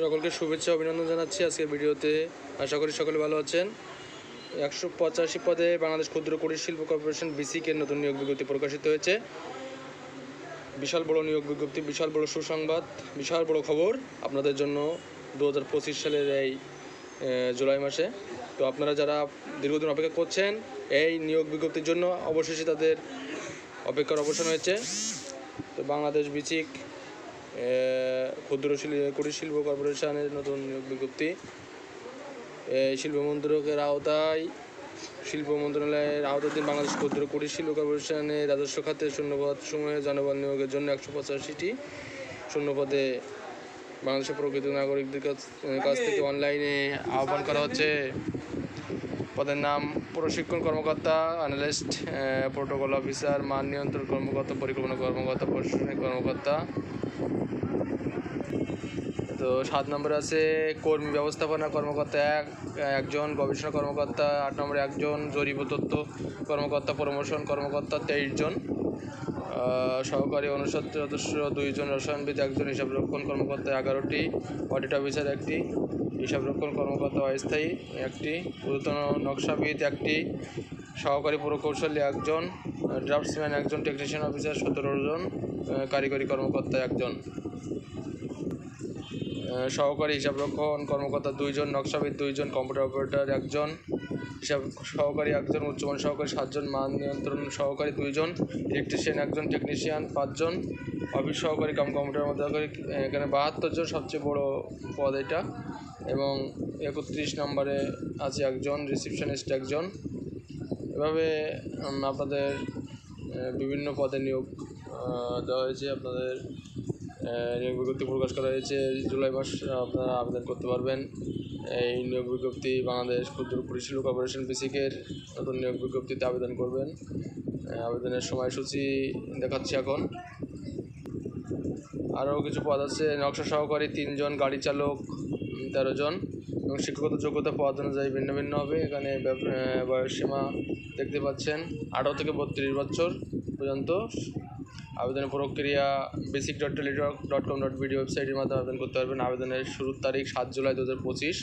সকলকে শুভেচ্ছা, অভিনন্দন জানাচ্ছি আজকের ভিডিওতে। আশা করি সকলে ভালো আছেন। একশো পঁচাশি পদে বাংলাদেশ ক্ষুদ্র কুটির শিল্প কর্পোরেশন বিসিকের নতুন নিয়োগ বিজ্ঞপ্তি প্রকাশিত হয়েছে। বিশাল বড় নিয়োগ বিজ্ঞপ্তি, বিশাল বড় সুসংবাদ, বিশাল বড় খবর আপনাদের জন্য দু হাজার পঁচিশ সালের এই জুলাই মাসে। তো আপনারা যারা দীর্ঘদিন অপেক্ষা করছেন, এই নিয়োগ বিজ্ঞপ্তির জন্য অবশেষে তাদের অপেক্ষার অবসান হয়েছে। তো বাংলাদেশ বিচিক ক্ষুদ্র কুটির শিল্প কর্পোরেশনের নতুন নিয়োগ বিজ্ঞপ্তি। শিল্প মন্ত্রকের আওতায়, শিল্প মন্ত্রণালয়ের আওতাধীন বাংলাদেশ ক্ষুদ্র কুটির শিল্প কর্পোরেশনের রাজস্ব খাতে শূন্যপদ সময়ে জনবল নিয়োগের জন্য একশো পঁচাশিটি শূন্যপদে বাংলাদেশের প্রকৃত নাগরিকদের কাছ- কাছ থেকে অনলাইনে আহ্বান করা হচ্ছে। পদের নাম, প্রশিক্ষণ কর্মকর্তা অ্যানালিস্ট প্রোটোকল অফিসার মান নিয়ন্ত্রণ কর্মকর্তা, পরিকল্পনা কর্মকর্তা, প্রশাসনিক কর্মকর্তা। তো সাত নম্বরে আছে কর্মী ব্যবস্থাপনা কর্মকর্তা এক, একজন, গবেষণা কর্মকর্তা আট নম্বরে একজন, জরিপ তথ্য কর্মকর্তা, প্রমোশন কর্মকর্তা তেইশ জন। সহকারী অনুষদ সদস্য দুইজন, রসায়নবিদ একজন হিসাবরক্ষণ কর্মকর্তা এগারোটি অডিট অফিসার একটি হিসাবরক্ষণ কর্মকর্তা অস্থায়ী একটি ঊর্ধ্বতন নকশাবিদ একটি সহকারী প্রকৌশলী একজন, ড্রাফটসম্যান একজন, টেকনিশিয়ান অফিসার সতেরো জন কারিগরি কর্মকর্তা একজন। সহকারী হিসাবরক্ষণ কর্মকর্তা দুইজন, নকশাবিদ দুইজন, কম্পিউটার অপারেটর একজন, হিসাব সহকারী একজন, উচ্চমান সহকারী সাতজন, মান নিয়ন্ত্রণ সহকারী দুইজন, ইলেকট্রিশিয়ান একজন, টেকনিশিয়ান পাঁচজন, অফিস সহকারী কাম কম্পিউটার মধ্যকারী এখানে বাহাত্তর জন সবচেয়ে বড় পদ এটা, এবং একত্রিশ নম্বরে আছে একজন, রিসিপশনিস্ট একজন এভাবে আপনাদের বিভিন্ন পদে নিয়োগ দেওয়া হয়েছে। আপনাদের নিয়োগ বিজ্ঞপ্তি প্রকাশ করা হয়েছে। জুলাই মাস আপনারা আবেদন করতে পারবেন। এই নিয়োগ বিজ্ঞপ্তি বাংলাদেশ ক্ষুদ্র পরিশীল কর্পোরেশন বেসিকের নতুন নিয়োগ বিজ্ঞপ্তিতে আবেদন করবেন। আবেদনের সময়সূচি দেখাচ্ছি এখন। আরও কিছু পদ আছে। নকশা সহকারী তিনজন গাড়ি চালক তেরো জন এবং শিক্ষাগত যোগ্যতা পদ অনুযায়ী ভিন্ন ভিন্ন হবে। এখানে বয়সসীমা দেখতে পাচ্ছেন। আঠারো থেকে বত্রিশ বছর পর্যন্ত আবেদনের প্রক্রিয়া basic dot Teletalk dot com dot BD ওয়েবসাইটের মাধ্যমে আবেদন করতে পারবেন। আবেদনের শুরুর তারিখ সাত জুলাই দু হাজার পঁচিশ।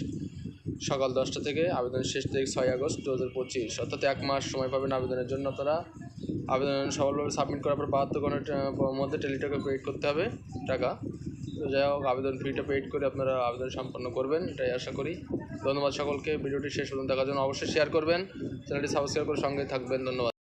সকাল দশটা থেকে আবেদনের শেষ তারিখ ছয় আগস্ট দু হাজার পঁচিশ। অর্থাৎ এক মাস সময় পাবেন আবেদনের জন্য তারা আবেদন সফলভাবে সাবমিট করার পর বাহাত্তর ঘণ্টার মধ্যে টেলিটকে পেড করতে হবে টাকা। তো যাই হোক, আবেদন ফিটা পেড করে আপনারা আবেদন সম্পন্ন করবেন, এটাই আশা করি। ধন্যবাদ সকলকে, ভিডিওটি শেষ পর্যন্ত দেখার জন্য অবশ্যই শেয়ার করবেন। চ্যানেলটি সাবস্ক্রাইব করে সঙ্গে থাকবেন, ধন্যবাদ।